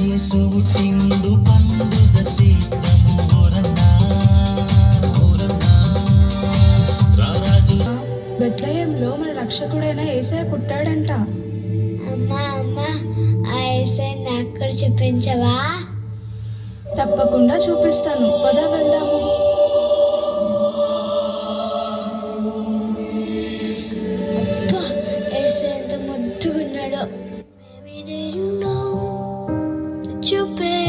సూటిండు పండుగ సీతము బెత్లహేంలో మన రక్షకుడైన ఏసై పుట్టాడంట. అమ్మా అమ్మా ఆ ఎస్ఐ నాకు చూపించవా? తప్పకుండా చూపిస్తాను. పద వెళ్దాము. you?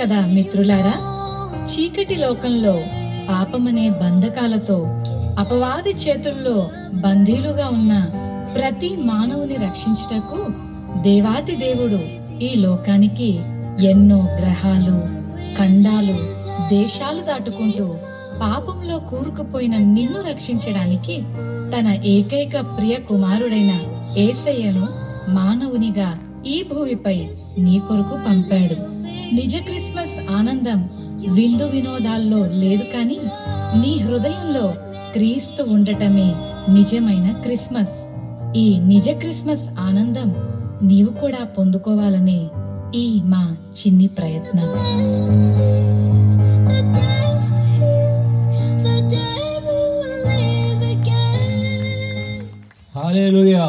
కదా మిత్రులారా? చీకటి లోకంలో పాపమనే బంధకాలతో అపవాది చేతుల్లో బందీలుగా ఉన్న ప్రతి మానవుని రక్షించుటకు దేవాతి దేవుడు ఈ లోకానికి ఎన్నో గ్రహాలు ఖండాలు దేశాలు దాటుకుంటూ పాపంలో కూరుకుపోయిన నిన్ను రక్షించడానికి తన ఏకైక ప్రియ కుమారుడైన ఏసయ్యను మానవునిగా ఈ భూమిపై నీ కొరకు పంపాడు. నిజ క్రిస్మస్ ఆనందం విందు వినోదాల్లో లేదు కానీ నీ హృదయంలో క్రీస్తు ఉండటమే నిజమైన క్రిస్మస్ ఈ నిజ క్రిస్మస్ ఆనందం నీవు కూడా పొందుకోవాలనే ఈ మా చిన్ని ప్రయత్నం Hallelujah.